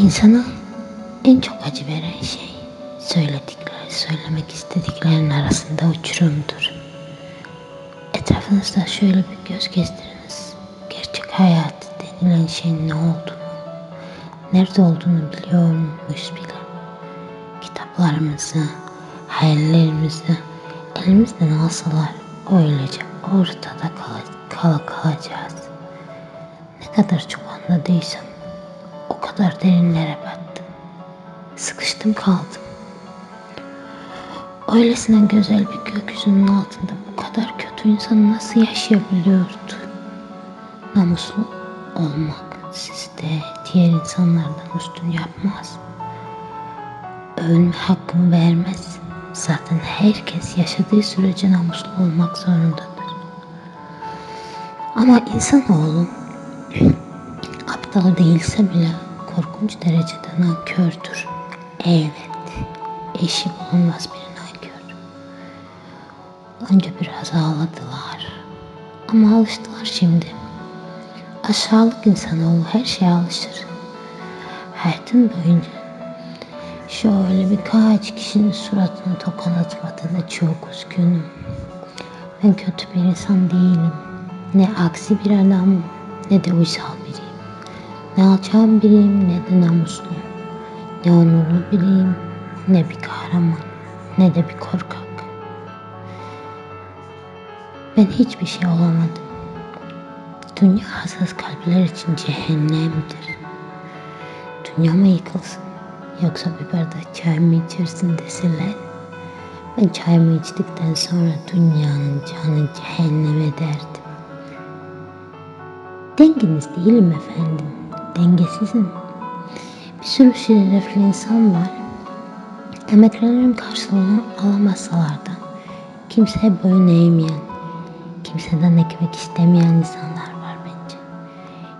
İnsana en çok acı veren şey söyledikleri, söylemek istediklerinin arasında uçurumdur. Etrafınızda şöyle bir göz gezdiriniz. Gerçek hayat denilen şeyin ne olduğunu, nerede olduğunu biliyor muyuz bile. Kitaplarımızı, hayallerimizi elimizden alsalar öylece ortada kal kal kalacağız. Ne kadar çok anladıysam o kadar derinlere battım. Sıkıştım kaldım. Öylesine güzel bir gökyüzünün altında bu kadar kötü insan nasıl yaşayabiliyordu? Namuslu olmak sizi de diğer insanlardan üstün yapmaz. Övünme hakkını vermez. Zaten herkes yaşadığı sürece namuslu olmak zorundadır. Ama insanoğlu aptal değilse bile korkunç derecede nankördür. Evet, eşi bulunmaz bir nankör. Önce biraz ağladılar. Ama alıştılar şimdi. Aşağılık insanoğlu her şeye alışır. Hayatın boyunca şöyle birkaç kişinin suratına tokat atmadığına çok üzgünüm. Ben kötü bir insan değilim. Ne aksi bir adam ne de uysal biriyim. Ne alçak biriyim ne de namuslu. Ne onurlu biriyim ne bir kahraman ne de bir korkak. Ben hiçbir şey olamadım. Dünya hassas kalpler için cehennemdir. Dünya mı yıkılsın yoksa bir bardak çay mı içersin deseler ben çayımı içtikten sonra dünyanın canı cehennem ederdim. Dengeniz değilim efendim. Dengesizim. Bir sürü şerefli insan var. Emeklerinin karşılığını alamazsalar da kimseye boyun eğmeyen, kimseden ekmek istemeyen insanlar var bence.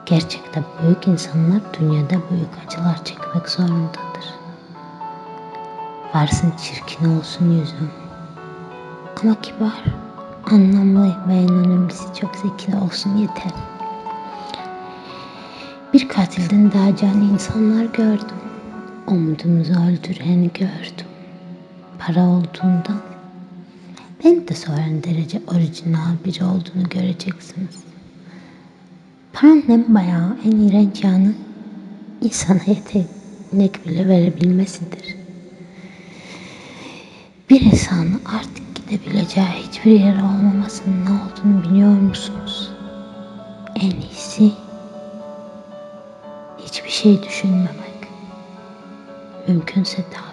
Gerçekte büyük insanlar dünyada büyük acılar çekmek zorundadır. Varsın çirkin olsun yüzüm. Ama kibar, anlamlı ve önemlisi çok zeki olsun yeter. Bir katilden daha canlı insanlar gördüm. Umudumuzu öldüreni gördüm. Para olduğundan ben de sonra derece orijinal biri olduğunu göreceksiniz. Paranın bayağı, en iğrenç yanı insana yetenek bile verebilmesidir. Bir insanın artık gidebileceği hiçbir yer olmamasının ne olduğunu biliyor musunuz? En iyisi şey düşünmemek. Mümkünse daha